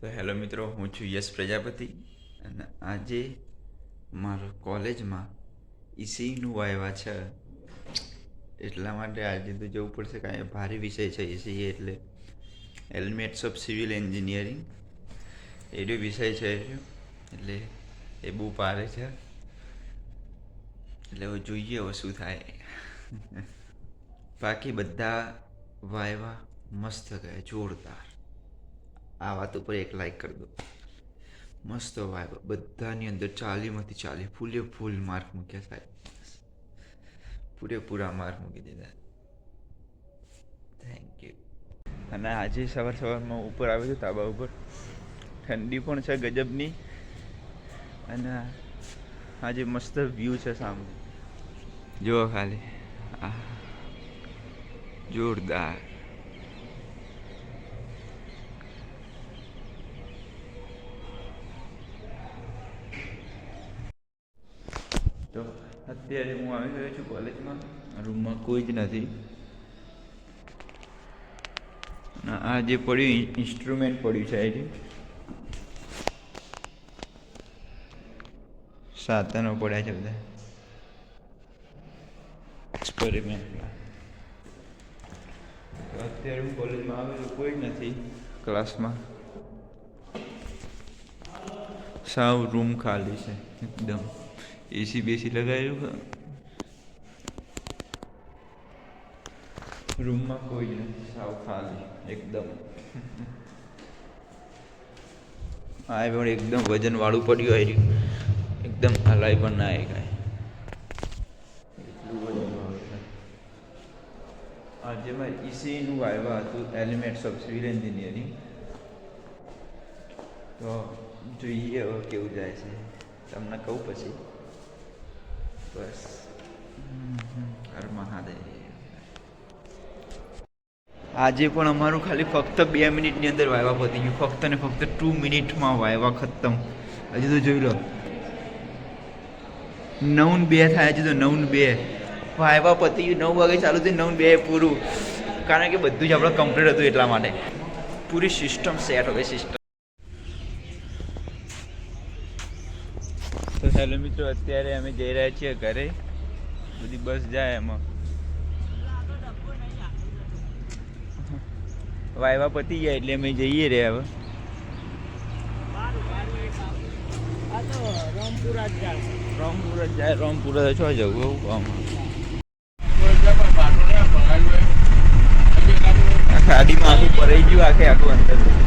તો હેલો મિત્રો, હું છું યશ પ્રજાપતિ અને આજે મારો કોલેજમાં ઈસીનું વાયવા છે. એટલા માટે આજે તો જવું પડશે કાંઈ ભારે વિષય છે ઈસી એટલે એલિમેન્ટ્સ ઓફ સિવિલ એન્જિનિયરિંગ એનો વિષય છે એટલે એ બહુ ભારે છે. એટલે હવે જોઈએ હવે શું થાય. બાકી બધા વાયવા મસ્ત ગયા જોરદાર. આ વાત ઉપર એક લાઈક કરી દો. મસ્ત વાયબ બધાની અંદર ચાલીમાંથી ચાલી ફૂલે ફૂલ માર્ક મૂક્યા સાહેબ. પૂરેપૂરા માર્ક મૂકી દીધા. થેન્ક યુ અને આજે સવાર સવારમાં ઉપર આવ્યો છું તાબા ઉપર. ઠંડી પણ છે ગજબની. અને આજે મસ્ત વ્યૂ છે સામે. જુઓ ખાલી. જોરદાર તો અત્યારે હું આવી ગયો છું કોલેજમાં. રૂમમાં કોઈ જ નથી. આ જે પડ્યું ઇન્સ્ટ્રુમેન્ટ પડ્યું છે અહીંથી સાધનો પડ્યા છે બધા. એક્સપેરિમેન્ટ અત્યારે હું કોલેજમાં આવેલો કોઈ જ નથી ક્લાસમાં. સાવ રૂમ ખાલી છે, એકદમ. એસી બેસી લગાવેલું રૂમમાં કોઈ નથી સાવ ખાલી એકદમ. આ પણ એકદમ વજન વાળું પડ્યું રહ્યું. એકદમ હલાઈ પણ ના આવી કાંઈ વજનવાળું આજે મેં ઈસીનું આવ્યા હતું એલિમેન્ટ્સ ઓફ સિવિલ એન્જિનિયરિંગ તો જોઈએ હવે કેવું જાય છે. તમને કહું પછી. બસ આજે પણ અમારું ખાલી ફક્ત બે મિનિટની અંદર વાયવા પતી ગયું. ફક્ત ને ફક્ત ટુ મિનિટમાં વાયવા ખતમ. હજી તો જોઈ લો. નવ બે થાય, હજી તો નવ બે. વાયવા પતી ગયું, નવ વાગે ચાલુ થયું, નવ બે પૂરું. કારણ કે બધું જ આપણે કમ્પ્લીટ હતું એટલા માટે. પૂરી સિસ્ટમ સેટ હવે સિસ્ટમ તો હેલો મિત્રો, અત્યારે અમે જઈ રહ્યા છીએ ઘરે. બધી બસ જાય એમાં. વાયવા પતી જાય એટલે અમે જઈએ રે હવે. રામપુર જ જાય. રામપુર છો જવું એવું આમ. ગાડીમાં આખું ભરાઈ ગયું આખે આખું અંદર.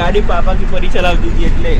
ગાડી પાપા કી પરી ચલાવતી હતી એટલે.